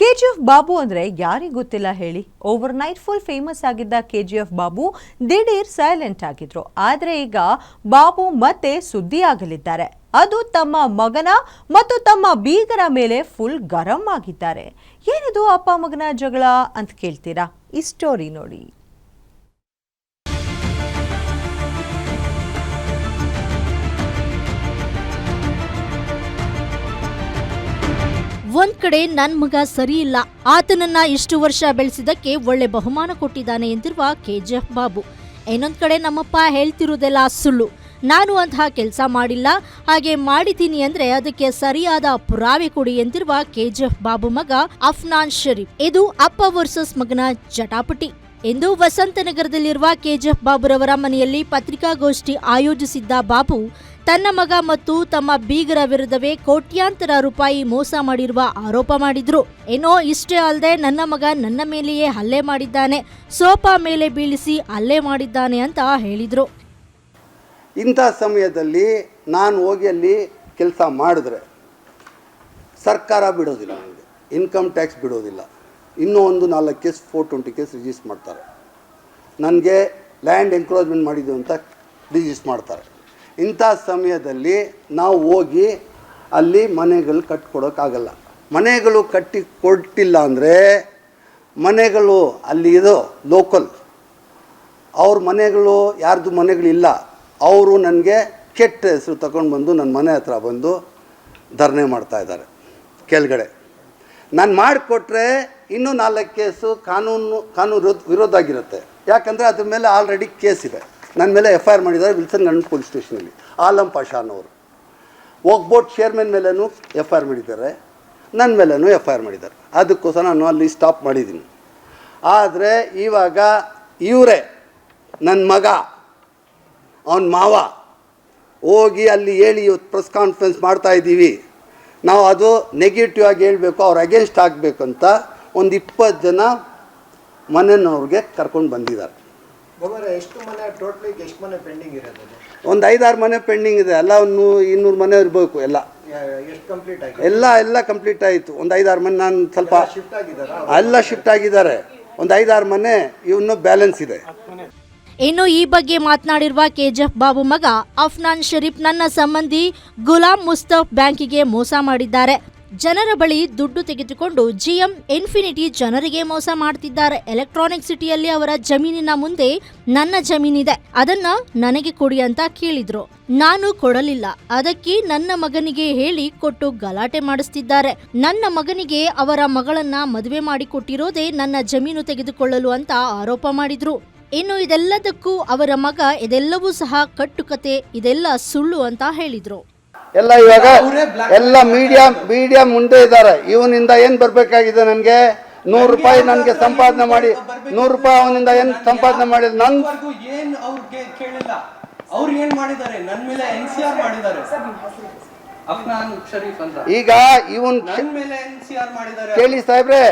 K G F Babu ಅಂದ್ರೆ ಯಾರಿಗೆ ಗೊತ್ತಿಲ್ಲ ಹೇಳಿ? ಓವರ್ ನೈಟ್ ಫುಲ್ ಫೇಮಸ್ ಆಗಿದ್ದ ಕೆ ಜಿ ಎಫ್ ಬಾಬು ದಿಢೀರ್ ಸೈಲೆಂಟ್ ಆಗಿದ್ರು. ಆದರೆ ಈಗ ಬಾಬು ಮತ್ತೆ ಸುದ್ದಿ ಆಗಲಿದ್ದಾರೆ. ಅದು ತಮ್ಮ ಮಗನ ಮತ್ತು ತಮ್ಮ ಬೀಗರ ಮೇಲೆ ಫುಲ್ ಗರಂ ಆಗಿದ್ದಾರೆ. ಏನಿದು ಅಪ್ಪ ಮಗನ ಜಗಳ ಅಂತ ಕೇಳ್ತೀರಾ? ಈ ಸ್ಟೋರಿ ನೋಡಿ. ಒಂದ್ ಕಡೆ ನನ್ ಮಗ ಸರಿ ಇಲ್ಲ. ಆತನನ್ನ ಇಷ್ಟು ವರ್ಷ ಬೆಳೆಸಿದಕ್ಕೆ ಒಳ್ಳೆ ಬಹುಮಾನ ಕೊಟ್ಟಿದ್ದಾನೆ ಎಂದಿರುವ ಕೆಜಿಎಫ್ ಬಾಬು. ಇನ್ನೊಂದ್ ಕಡೆ ನಮ್ಮಪ್ಪ ಹೇಳ್ತಿರುವುದೆಲ್ಲ ಸುಳ್ಳು. ನಾನು ಅಂತಹ ಕೆಲಸ ಮಾಡಿಲ್ಲ. ಹಾಗೆ ಮಾಡಿದ್ದೀನಿ ಅಂದ್ರೆ ಅದಕ್ಕೆ ಸರಿಯಾದ ಪುರಾವೆ ಕೊಡಿ ಎಂದಿರುವ ಕೆಜಿಎಫ್ ಬಾಬು ಮಗ ಅಫ್ನಾನ್ ಶರೀಫ್. ಇದು ಅಪ್ಪ ವರ್ಸಸ್ ಮಗನ ಜಟಾಪಟಿ. ಇಂದು ವಸಂತನಗರದಲ್ಲಿರುವ ಕೆಜಿಎಫ್ ಬಾಬುರವರ ಮನೆಯಲ್ಲಿ ಪತ್ರಿಕಾಗೋಷ್ಠಿ ಆಯೋಜಿಸಿದ್ದ ಬಾಬು ತನ್ನ ಮಗ ಮತ್ತು ತಮ್ಮ ಬೀಗರ ವಿರುದ್ಧವೇ ಕೋಟ್ಯಾಂತರ ರೂಪಾಯಿ ಮೋಸ ಮಾಡಿರುವ ಆರೋಪ ಮಾಡಿದ್ರು. ಏನೋ ಇಷ್ಟೇ ಅಲ್ಲದೆ ನನ್ನ ಮಗ ನನ್ನ ಮೇಲೆಯೇ ಹಲ್ಲೆ ಮಾಡಿದ್ದಾನೆ, ಸೋಫಾ ಮೇಲೆ ಬೀಳಿಸಿ ಹಲ್ಲೆ ಮಾಡಿದ್ದಾನೆ ಅಂತ ಹೇಳಿದ್ರು. ಇಂಥ ಸಮಯದಲ್ಲಿ ನಾನು ಹೋಗಿ ಅಲ್ಲಿ ಕೆಲಸ ಮಾಡಿದ್ರೆ ಸರ್ಕಾರ ಬಿಡೋದಿಲ್ಲ ನನಗೆ, ಇನ್ಕಮ್ ಟ್ಯಾಕ್ಸ್ ಬಿಡೋದಿಲ್ಲ. ಇನ್ನೂ ಒಂದು ನಾಲ್ಕು case, four twenty case register ಮಾಡ್ತಾರೆ. ನನಗೆ ಲ್ಯಾಂಡ್ ಎನ್ಕ್ರೋಚ್ಮೆಂಟ್ ಮಾಡಿದ್ದು ಅಂತ ರಿಜಿಸ್ಟರ್ ಮಾಡ್ತಾರೆ. ಇಂಥ ಸಮಯದಲ್ಲಿ ನಾವು ಹೋಗಿ ಅಲ್ಲಿ ಮನೆಗಳು ಕಟ್ಕೊಡೋಕ್ಕಾಗಲ್ಲ. ಮನೆಗಳು ಕಟ್ಟಿ ಕೊಟ್ಟಿಲ್ಲ ಅಂದರೆ ಮನೆಗಳು ಅಲ್ಲಿ ಇದು ಲೋಕಲ್ ಅವ್ರ ಮನೆಗಳು ಯಾರ್ದು ಮನೆಗಳಿಲ್ಲ ಅವರು ನನಗೆ ಕೆಟ್ಟ ಹೆಸರು ತಗೊಂಡು ಬಂದು ನನ್ನ ಮನೆ ಹತ್ರ ಬಂದು ಧರಣೆ ಮಾಡ್ತಾಯಿದ್ದಾರೆ ಕೆಳಗಡೆ. ನಾನು ಮಾಡಿಕೊಟ್ರೆ ಇನ್ನೂ ನಾಲ್ಕು ಕೇಸು ಕಾನೂನು ಕಾನೂನು ವಿರೋಧ ಆಗಿರುತ್ತೆ ಯಾಕಂದರೆ ಅದ್ರ ಮೇಲೆ ಆಲ್ರೆಡಿ ಕೇಸ್ ಇದೆ ನನ್ನ ಮೇಲೆ ಎಫ್ ಐ ಆರ್ ಮಾಡಿದ್ದಾರೆ ವಿಲ್ಸನ್ ಗಂಡ್ ಪೊಲೀಸ್ ಸ್ಟೇಷನಲ್ಲಿ. ಆಲಂ ಪಾಷಾ ಅನ್ನೋರು ಬೋಟ್ ಚೇರ್ಮನ್ ಮೇಲೂ ಎಫ್ ಐ ಆರ್ ಮಾಡಿದ್ದಾರೆ ನನ್ನ ಮೇಲೂ ಎಫ್ ಐ ಆರ್ ಮಾಡಿದ್ದಾರೆ. ಅದಕ್ಕೋಸ್ಕರ ನಾನು ಅಲ್ಲಿ ಸ್ಟಾಪ್ ಮಾಡಿದ್ದೀನಿ. ಆದರೆ ಇವಾಗ ಇವರೇ ನನ್ನ ಮಗ, ಅವನ ಮಾವ, ಹೋಗಿ ಅಲ್ಲಿ ಹೇಳಿ ಪ್ರೆಸ್ ಕಾನ್ಫರೆನ್ಸ್ ಮಾಡ್ತಾ ಇದ್ದೀವಿ. ನಾವು ಅದು ನೆಗೆಟಿವ್ ಆಗಿ ಹೇಳಬೇಕು, ಅವ್ರು ಅಗೇನ್ಸ್ಟ್ ಆಗಬೇಕು ಅಂತ ಒಂದು ಇಪ್ಪತ್ತು ಜನ ಮನೆಯವ್ರಿಗೆ ಕರ್ಕೊಂಡು ಬಂದಿದ್ದಾರೆ. ಎಷ್ಟು ಮನೆ ಟೋಟಲಿ ಎಷ್ಟು ಮನೆ ಪೆಂಡಿಂಗ್ ಇರೋದು ಅದು? ಒಂದು ಐದಾರು ಮನೆ ಪೆಂಡಿಂಗ್ ಇದೆ. ಎಲ್ಲ ಒಂದು ಇನ್ನೂರು ಮನೆ ಇರಬೇಕು ಎಲ್ಲ. ಎಷ್ಟು ಕಂಪ್ಲೀಟ್ ಆಗಿ ಎಲ್ಲ ಎಲ್ಲ ಕಂಪ್ಲೀಟ್ ಆಯಿತು. ಒಂದು ಐದಾರು ಮನೆ ನಾನು ಸ್ವಲ್ಪ ಶಿಫ್ಟ್ ಆಗಿದ್ದಾರಾ? ಎಲ್ಲ ಶಿಫ್ಟ್ ಆಗಿದ್ದಾರೆ. ಒಂದು ಐದಾರು ಮನೆ ಇವನ್ನು ಬ್ಯಾಲೆನ್ಸ್ ಇದೆ. ಇನ್ನು ಈ ಬಗ್ಗೆ ಮಾತನಾಡಿರುವ ಕೆಜಿಎಫ್ ಬಾಬು ಮಗ ಅಫ್ನಾನ್ ಶರೀಫ್ ನನ್ನ ಸಂಬಂಧಿ ಗುಲಾಂ ಮುಸ್ತಫ್ ಬ್ಯಾಂಕಿಗೆ ಮೋಸ ಮಾಡಿದ್ದಾರೆ. ಜನರ ಬಳಿ ದುಡ್ಡು ತೆಗೆದುಕೊಂಡು ಜಿಎಂ ಇನ್ಫಿನಿಟಿ ಜನರಿಗೆ ಮೋಸ ಮಾಡ್ತಿದ್ದಾರೆ. ಎಲೆಕ್ಟ್ರಾನಿಕ್ ಸಿಟಿಯಲ್ಲಿ ಅವರ ಜಮೀನಿನ ಮುಂದೆ ನನ್ನ ಜಮೀನಿದೆ. ಅದನ್ನ ನನಗೆ ಕೊಡಿ ಅಂತ ಕೇಳಿದ್ರು. ನಾನು ಕೊಡಲಿಲ್ಲ. ಅದಕ್ಕೆ ನನ್ನ ಮಗನಿಗೆ ಹೇಳಿ ಕೊಟ್ಟು ಗಲಾಟೆ ಮಾಡಿಸ್ತಿದ್ದಾರೆ. ನನ್ನ ಮಗನಿಗೆ ಅವರ ಮಗಳನ್ನ ಮದುವೆ ಮಾಡಿಕೊಟ್ಟಿರೋದೇ ನನ್ನ ಜಮೀನು ತೆಗೆದುಕೊಳ್ಳಲು ಅಂತ ಆರೋಪ ಮಾಡಿದ್ರು. ಇನ್ನು ಇದೆಲ್ಲದಕ್ಕೂ ಅವರ ಮಗ ಇದೆಲ್ಲವೂ ಸಹ ಕಟ್ಟುಕತೆ, ಇದೆಲ್ಲ ಸುಳ್ಳು ಅಂತ ಹೇಳಿದ್ರು. ಎಲ್ಲ ಇವಾಗ ಎಲ್ಲ ಮೀಡಿಯಾ ಮೀಡಿಯಾ ಮುಂದೆ ಇದ್ದಾರೆ. ಇವನಿಂದ ಏನು ಬರಬೇಕಾಗಿದೆ ನನಗೆ? ನೂರು ರೂಪಾಯಿ ನನಗೆ ಸಂಪಾದನೆ ಮಾಡಿ ನೂರು ರೂಪಾಯಿ ಅವನಿಂದ ಏನು ಸಂಪಾದನೆ ಮಾಡಿದ ನನ್ನ ಈಗ ಇವನ್ ಕೇಳಿ ಸಾಹೇಬ್ರೆ?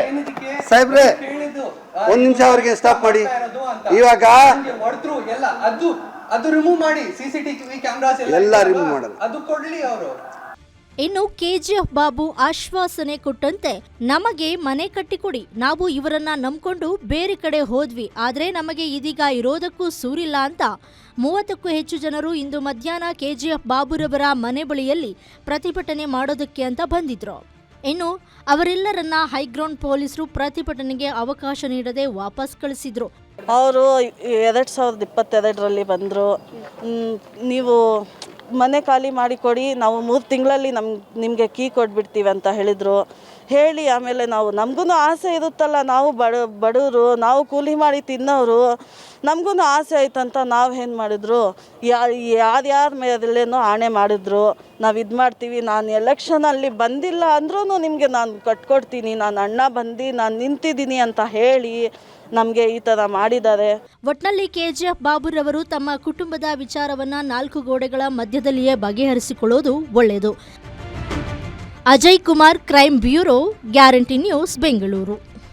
ಸಾಹೇಬ್ರೆ ಒಂದ್ ನಿಮಿಷ ಅವ್ರಿಗೆ ಸ್ಟಾಪ್ ಮಾಡಿ. ಇವಾಗ ಅದು ರಿಮೂವ್ ಮಾಡಿ ಸಿಸಿಟಿವಿ ಕ್ಯಾಮ್ರಾಸ್ ಎಲ್ಲ remove. ಅದು ಕೊಡ್ಲಿ ಅವರು. ಇನ್ನು ಕೆಜಿಎಫ್ ಬಾಬು ಆಶ್ವಾಸನೆ ಕೊಟ್ಟಂತೆ ನಮಗೆ ಮನೆ ಕಟ್ಟಿಕೊಡಿ. ನಾವು ಇವರನ್ನ ನಂಬ್ಕೊಂಡು ಬೇರೆ ಕಡೆ ಹೋದ್ವಿ. ಆದ್ರೆ ನಮಗೆ ಇದೀಗ ಇರೋದಕ್ಕೂ ಸೂರಿಲ್ಲ ಅಂತ ಮೂವತ್ತಕ್ಕೂ ಹೆಚ್ಚು ಜನರು ಇಂದು ಮಧ್ಯಾಹ್ನ ಕೆಜಿಎಫ್ ಬಾಬುರವರ ಮನೆ ಬಳಿಯಲ್ಲಿ ಪ್ರತಿಭಟನೆ ಮಾಡೋದಕ್ಕೆ ಅಂತ ಬಂದಿದ್ರು. ಇನ್ನು ಅವರೆಲ್ಲರನ್ನ ಹೈಗ್ರೌಂಡ್ ಪೊಲೀಸರು ಪ್ರತಿಭಟನೆಗೆ ಅವಕಾಶ ನೀಡದೆ ವಾಪಸ್ ಕಳಿಸಿದ್ರು. ಅವರು ಎರಡು ಸಾವಿರದ ಇಪ್ಪತ್ತೆರಡರಲ್ಲಿ ಬಂದರು. ನೀವು ಮನೆ ಖಾಲಿ ಮಾಡಿಕೊಡಿ ನಾವು ಮೂರು ತಿಂಗಳಲ್ಲಿ ನಮ್ಗೆ ನಿಮಗೆ ಕೀ ಕೊಟ್ಬಿಡ್ತೀವಿ ಅಂತ ಹೇಳಿದರು. ಹೇಳಿ ಆಮೇಲೆ ನಾವು ನಮಗೂ ಆಸೆ ಇರುತ್ತಲ್ಲ, ನಾವು ಬಡ ಬಡವರು ನಾವು ಕೂಲಿ ಮಾಡಿ ತಿನ್ನೋರು ನಮಗೂ ಆಸೆ ಆಯ್ತಂತ ನಾವು ಏನು ಮಾಡಿದ್ರು, ಯಾ ಯಾರ್ಯಾರ ಮೇಲೇನೋ ಆಣೆ ಮಾಡಿದ್ರು, ನಾವು ಇದು ಮಾಡ್ತೀವಿ, ನಾನು ಎಲೆಕ್ಷನಲ್ಲಿ ಬಂದಿಲ್ಲ ಅಂದ್ರೂ ನಿಮಗೆ ನಾನು ಕಟ್ಕೊಡ್ತೀನಿ, ನಾನು ಅಣ್ಣ ಬಂದು, ನಾನು ನಿಂತಿದ್ದೀನಿ ಅಂತ ಹೇಳಿ ನಮಗೆ ಈ ಥರ ಮಾಡಿದ್ದಾರೆ. ಒಟ್ನಲ್ಲಿ ಕೆಜಿಎಫ್ ಬಾಬುರವರು ತಮ್ಮ ಕುಟುಂಬದ ವಿಚಾರವನ್ನು ನಾಲ್ಕು ಗೋಡೆಗಳ ಮಧ್ಯದಲ್ಲಿಯೇ ಬಗೆಹರಿಸಿಕೊಳ್ಳೋದು ಒಳ್ಳೆಯದು Ajay Kumar crime bureau guarantee news Bengaluru.